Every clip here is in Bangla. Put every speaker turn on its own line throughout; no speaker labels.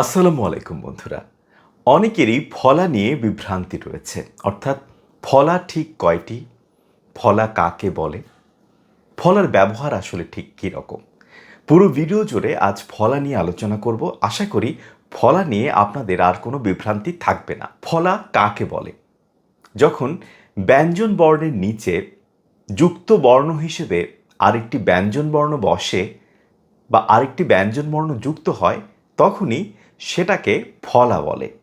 আসসালামু আলাইকুম বন্ধুরা। অনেকেরই ফলা নিয়ে বিভ্রান্তি রয়েছে। অর্থাৎ ফলা ঠিক কয়টি? ফলা কাকে বলে? ফলার ব্যবহার আসলে ঠিক কী রকম? পুরো ভিডিও জুড়ে আজ ফলা নিয়ে আলোচনা করব। আশা করি ফলা নিয়ে আপনাদের আর কোনো বিভ্রান্তি থাকবে না। ফলা কাকে বলে? যখন ব্যঞ্জন বর্ণের নিচে যুক্ত বর্ণ হিসেবে আরেকটি ব্যঞ্জন বর্ণ বসে বা আরেকটি ব্যঞ্জন বর্ণ যুক্ত হয়, তখনই সেটাকে ফলা বলে।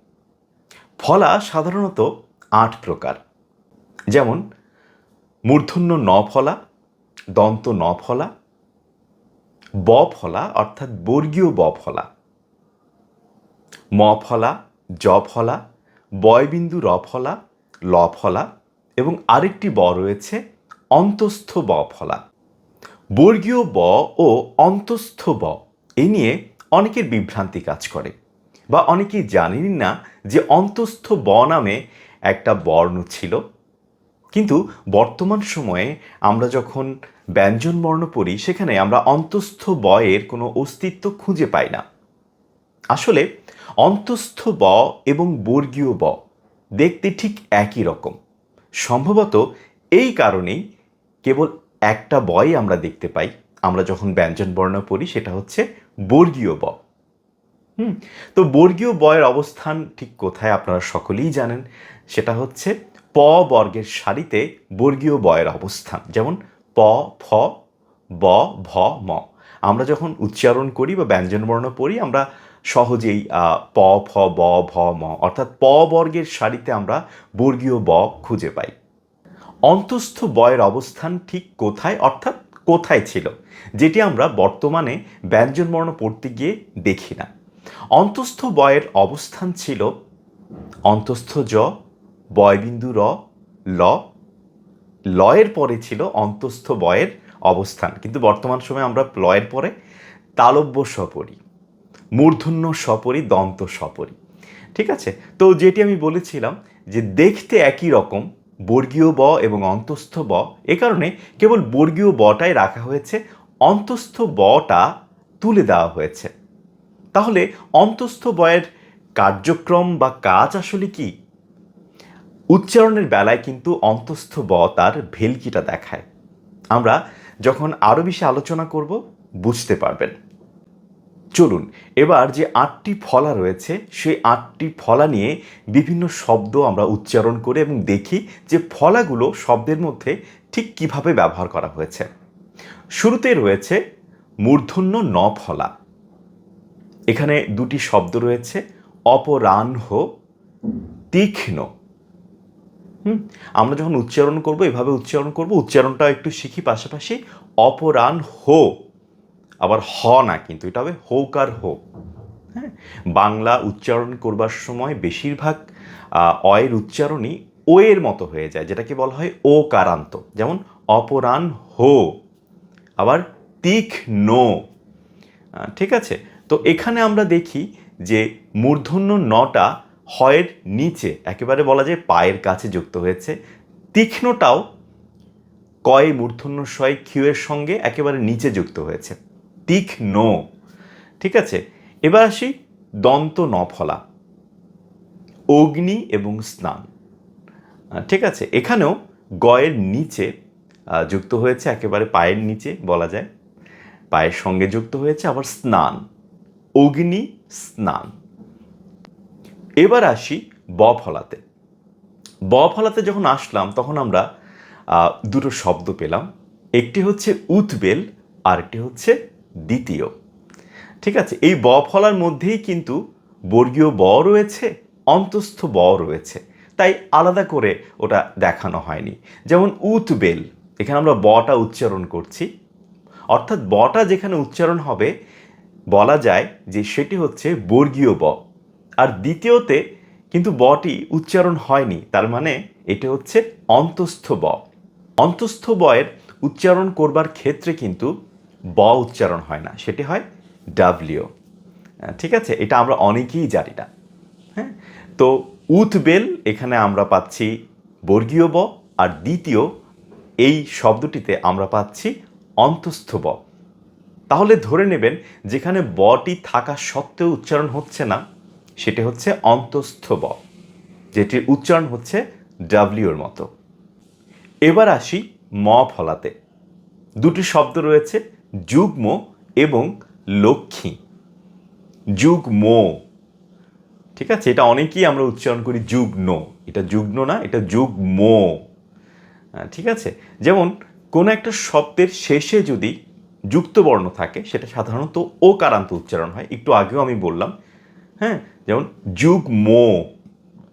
ফলা সাধারণত আট প্রকার। যেমন, মূর্ধন্য ন ফলা, দন্ত ন ফলা, ব ফলা অর্থাৎ বর্গীয় ব ফলা, ম ফলা, জ ফলা, বয়বিন্দু র ফলা, ল ফলা এবং আরেকটি ব রয়েছে, অন্তস্থ ব ফলা। বর্গীয় ব ও অন্তস্থ ব, এ নিয়ে অনেকের বিভ্রান্তি কাজ করে। বা অনেকেই জানেনই না যে অন্তস্থ ব নামে একটা বর্ণ ছিল। কিন্তু বর্তমান সময়ে আমরা যখন ব্যঞ্জন বর্ণ পড়ি, সেখানে আমরা অন্তস্থ বয়ের কোনো অস্তিত্ব খুঁজে পাই না। আসলে অন্তস্থ ব এবং বর্গীয় ব দেখতে ঠিক একই রকম। সম্ভবত এই কারণেই কেবল একটা বই আমরা দেখতে পাই। আমরা যখন ব্যঞ্জন বর্ণ পড়ি, সেটা হচ্ছে বর্গীয় ব। হুম, তো বর্গীয় বয়ের অবস্থান ঠিক কোথায় আপনারা সকলেই জানেন। সেটা হচ্ছে প বর্গের সারিতে বর্গীয় বয়ের অবস্থান। যেমন প, ফ, ব, ভ, ম। আমরা যখন উচ্চারণ করি বা ব্যঞ্জনবর্ণ পড়ি, আমরা সহজেই প, ফ, ব, ভ, ম, অর্থাৎ প বর্গের সারিতে আমরা বর্গীয় ব খুঁজে পাই। অন্তস্থ বয়ের অবস্থান ঠিক কোথায়, অর্থাৎ কোথায় ছিল, যেটি আমরা বর্তমানে ব্যঞ্জনবর্ণ পড়তে গিয়ে দেখি না। অন্তস্থ বয়ের অবস্থান ছিল অন্তস্থ জ, বয়বিন্দু র, ল। লয়ের পরে ছিল অন্তস্থ বয়ের অবস্থান। কিন্তু বর্তমান সময়ে আমরা লয়ের পরে তালব্য সপরি, মূর্ধন্য সপরি, দন্ত সপরি। ঠিক আছে? তো যেটি আমি বলেছিলাম যে দেখতে একই রকম বর্গীয় ব এবং অন্তস্থ ব, এ কারণে কেবল বর্গীয় বটাই রাখা হয়েছে, অন্তস্থ বটা তুলে দেওয়া হয়েছে। তাহলে অন্তস্থ বয়ের কার্যক্রম বা কাজ আসলে কি? উচ্চারণের বেলায় কিন্তু অন্তস্থ ব তার ভেলকিটা দেখায়। আমরা যখন আরও বেশি আলোচনা করব, বুঝতে পারবেন। চলুন, এবার যে আটটি ফলা রয়েছে, সেই আটটি ফলা নিয়ে বিভিন্ন শব্দ আমরা উচ্চারণ করে এবং দেখি যে ফলাগুলো শব্দের মধ্যে ঠিক কীভাবে ব্যবহার করা হয়েছে। শুরুতে রয়েছে মূর্ধন্য ন ফলা। এখানে দুটি শব্দ রয়েছে, অপরাহ্ন, তীক্ষ্ণ। হুম? আমরা যখন উচ্চারণ করব, এভাবে উচ্চারণ করব, উচ্চারণটা একটু শিখি, পাশাপাশি অপরাণ হো আবার হ না কিন্তু, এটা হবে হোক আর হো। হ্যাঁ? বাংলা উচ্চারণ করবার সময় বেশিরভাগ অয়ের উচ্চারণই ও এর মতো হয়ে যায়, যেটাকে বলা হয় ও কারান্ত যেমন অপরাণ হো আবার তীক্ষ্ণ। ঠিক আছে? তো এখানে আমরা দেখি যে মূর্ধন্য নটা হয়ের নিচে, একেবারে বলা যায় পায়ের কাছে যুক্ত হয়েছে। তীক্ষ্ণটাও কয়ে মূর্ধন্য শয় কিউয়ের সঙ্গে একেবারে নিচে যুক্ত হয়েছে। তীক্ষ্ণ, ঠিক আছে? এবার আসি দন্ত ন ফলা অগ্নি এবং স্নান ঠিক আছে? এখানেও গয়ের নিচে যুক্ত হয়েছে একেবারে পায়ের নিচে বলা যায়। পায়ের সঙ্গে যুক্ত হয়েছে আবার স্নান। অগ্নি স্নান। এবার আসি ব ফলাতে ব ফলাতে যখন আসলাম, তখন আমরা দুটো শব্দ পেলাম। একটি হচ্ছে উৎবেল আর একটি হচ্ছে দ্বিতীয়। ঠিক আছে, এই ব ফলার মধ্যেই কিন্তু বর্গীয় ব রয়েছে, অন্তস্থ ব রয়েছে। তাই আলাদা করে ওটা দেখানো হয়নি। যেমন উৎবেল, এখানে আমরা বটা উচ্চারণ করছি। অর্থাৎ বটা যেখানে উচ্চারণ হবে বলা যায় যে সেটি হচ্ছে বর্গীয় ব। আর দ্বিতীয়তে কিন্তু বটি উচ্চারণ হয়নি, তার মানে এটা হচ্ছে অন্তস্থ ব। অন্তস্থ বয়ের উচ্চারণ করবার ক্ষেত্রে কিন্তু ব উচ্চারণ হয় না, সেটি হয় ডাব্লিউ। ঠিক আছে? এটা আমরা অনেকেই জানি না। হ্যাঁ? তো উৎবেল, এখানে আমরা পাচ্ছি বর্গীয় ব, আর দ্বিতীয় এই শব্দটিতে আমরা পাচ্ছি অন্তস্থ ব। তাহলে ধরে নেবেন যেখানে বটি থাকা সত্ত্বেও উচ্চারণ হচ্ছে না, সেটি হচ্ছে অন্তস্থ ব, যেটির উচ্চারণ হচ্ছে ডাব্লিউর মতো। এবার আসি ম ফলাতে। দুটি শব্দ রয়েছে, যুগ্ম এবং লক্ষ্মী। যুগ্ম। ঠিক আছে, এটা অনেকেই আমরা উচ্চারণ করি যুগ্ন। এটা যুগ্ন না, এটা যুগ্ম। ঠিক আছে? যেমন, কোনো একটা শব্দের শেষে যদি যুক্ত বর্ণ থাকে সেটা সাধারণত ও কারান্ত উচ্চারণ হয়। একটু আগেও আমি বললাম হ্যাঁ? যেমন যুগ্ম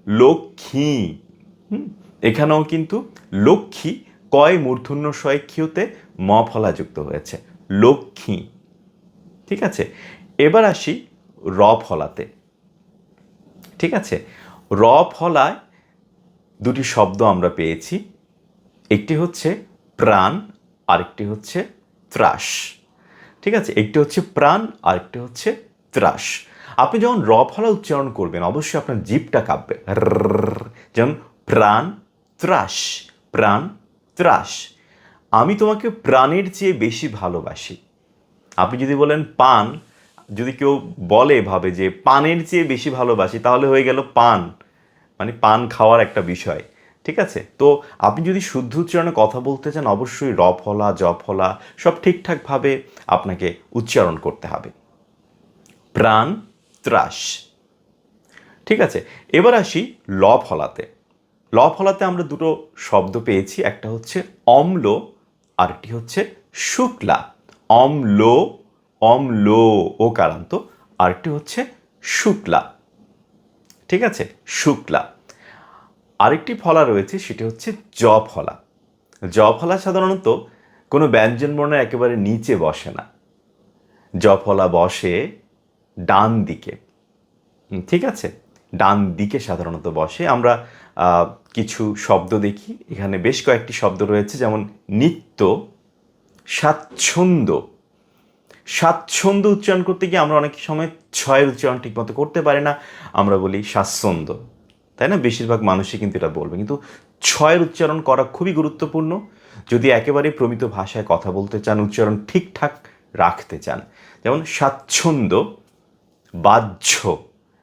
লক্ষ্মী হুম, এখানেও কিন্তু লক্ষ্মী কয় মূর্ধন্য শয় ক্ষিয়তে ম ফলা যুক্ত হয়েছে। লক্ষ্মী ঠিক আছে? এবার আসি র ফলাতে ঠিক আছে? র ফলায় দুটি শব্দ আমরা পেয়েছি একটি হচ্ছে প্রাণ আরেকটি হচ্ছে ত্রাস। ঠিক আছে? একটি হচ্ছে প্রাণ আর একটি হচ্ছে ত্রাস। আপনি যখন র ফলা উচ্চারণ করবেন, অবশ্যই আপনার জিভটা কাঁপবে। যেমন প্রাণ ত্রাস প্রাণ ত্রাস। আমি তোমাকে প্রাণের চেয়ে বেশি ভালোবাসি। আপনি যদি বলেন পান, যদি কেউ বলে ভাবে যে পানের চেয়ে বেশি ভালোবাসি, তাহলে হয়ে গেল পান। মানে পান খাওয়ার একটা বিষয়। ঠিক আছে? তো আপনি যদি শুদ্ধ উচ্চারণে কথা বলতে চান, অবশ্যই র ফলা জ ফলা সব ঠিকঠাকভাবে আপনাকে উচ্চারণ করতে হবে। প্রাণ ত্রাস। ঠিক আছে? এবার আসি ল ফলাতে ল ফলাতে আমরা দুটো শব্দ পেয়েছি, একটা হচ্ছে অম্ল, আরেকটি হচ্ছে শুক্লা। অম্ল অম্ল, ও কারান্ত, আরেকটি হচ্ছে শুক্লা। ঠিক আছে? শুক্লা। আরেকটি ফলা রয়েছে, সেটি হচ্ছে জ ফলা। জ ফলা সাধারণত কোনো ব্যঞ্জন বর্ণের একেবারে নিচে বসে না। জ ফলা বসে ডান দিকে। ঠিক আছে? ডান দিকে সাধারণত বসে। আমরা কিছু শব্দ দেখি। এখানে বেশ কয়েকটি শব্দ রয়েছে, যেমন নিত্য, স্বাচ্ছন্দ্য। স্বাচ্ছন্দ্য উচ্চারণ করতে গিয়ে আমরা অনেক সময় ছয়ের উচ্চারণ ঠিকমতো করতে পারি না। আমরা বলি স্বাচ্ছন্দ্য। তাই না? বেশিরভাগ মানুষই কিন্তু এটা বলবে। কিন্তু ছয়ের উচ্চারণ করা খুবই গুরুত্বপূর্ণ। যদি একেবারে প্রমিত ভাষায় কথা বলতে চান, উচ্চারণ ঠিকঠাক রাখতে চান, যেমন স্বাচ্ছন্দ্য, বাহ্য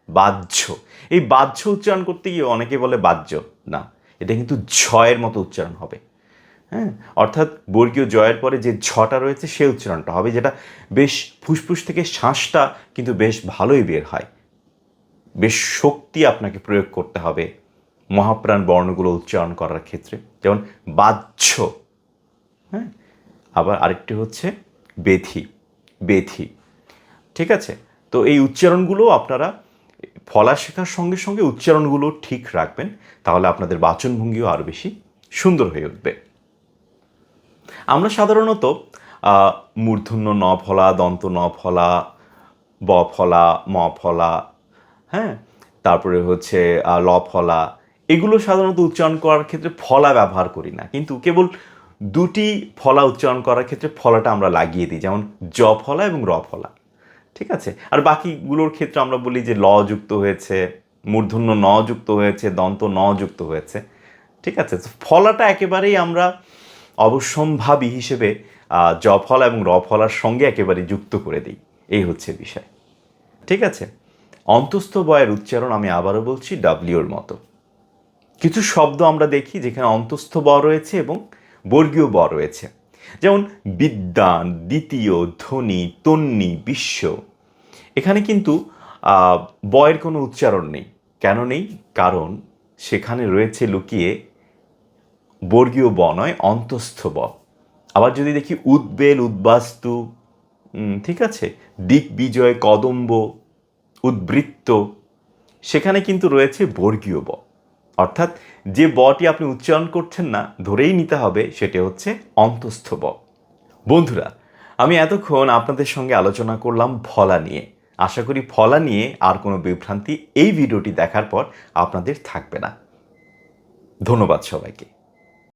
বাহ্য। এই বাহ্য উচ্চারণ করতে গিয়ে অনেকে বলে বাহ্য। না, এটা কিন্তু ঝয়ের মতো উচ্চারণ হবে। হ্যাঁ? অর্থাৎ বর্গীয় জয়ের পরে যে ঝটা রয়েছে, সে উচ্চারণটা হবে, যেটা বেশ ফুসফুস থেকে শ্বাসটা কিন্তু বেশ ভালোই বের হয়। বেশ শক্তি আপনাকে প্রয়োগ করতে হবে মহাপ্রাণ বর্ণগুলো উচ্চারণ করার ক্ষেত্রে। যেমন বাহ্য হ্যাঁ? আবার আরেকটি হচ্ছে বেথি বেথি ঠিক আছে? তো এই উচ্চারণগুলো আপনারা ফলা শেখার সঙ্গে সঙ্গে উচ্চারণগুলো ঠিক রাখবেন, তাহলে আপনাদের বাচনভঙ্গিও আরও বেশি সুন্দর হয়ে উঠবে। আমরা সাধারণত মূর্ধন্য, ন ফলা, দন্ত, ন ফলা, ব ফলা, ম ফলা হ্যাঁ? তারপরে হচ্ছে ল ফলা এগুলো সাধারণত উচ্চারণ করার ক্ষেত্রে ফলা ব্যবহার করি না। কিন্তু কেবল দুটি ফলা উচ্চারণ করার ক্ষেত্রে ফলাটা আমরা লাগিয়ে দিই, যেমন জ ফলা এবং র ফলা। ঠিক আছে? আর বাকিগুলোর ক্ষেত্রে আমরা বলি যে, ল যুক্ত হয়েছে, মূর্ধন্য ন যুক্ত হয়েছে, দন্ত ন যুক্ত হয়েছে। ঠিক আছে? ফলাটা একেবারেই আমরা অবশ্যম্ভাবী হিসেবে জ ফলা এবং র ফলার সঙ্গে একেবারে যুক্ত করে দিই। এই হচ্ছে বিষয়। ঠিক আছে? অন্তস্থ বয়ের উচ্চারণ আমি আবারও বলছি ডাব্লিউর মতো। কিছু শব্দ আমরা দেখি যেখানে অন্তস্থ ব রয়েছে এবং বর্গীয় ব রয়েছে। যেমন বিদ্যান, দ্বিতীয় ধ্বনি তন্নি, বিশ্ব। এখানে কিন্তু বয়ের কোনো উচ্চারণ নেই। কেন নেই? কারণ সেখানে রয়েছে লুকিয়ে বর্গীয় ব নয়, অন্তস্থ ব। আবার যদি দেখি উদ্বেল, উদ্বাস্তু ঠিক আছে? দিগ্বিজয়, কদম্ব উদ্বৃত্ত, সেখানে কিন্তু রয়েছে বর্গীয় ব। অর্থাৎ যে বটি আপনি উচ্চারণ করছেন না, ধরেই নিতে হবে, সেটা হচ্ছে অন্তস্থ ব। বন্ধুরা, আমি এতক্ষণ আপনাদের সঙ্গে আলোচনা করলাম ফলা নিয়ে। আশা করি ফলা নিয়ে আর কোনো বিভ্রান্তি এই ভিডিওটি দেখার পর আপনাদের থাকবে না। ধন্যবাদ সবাইকে।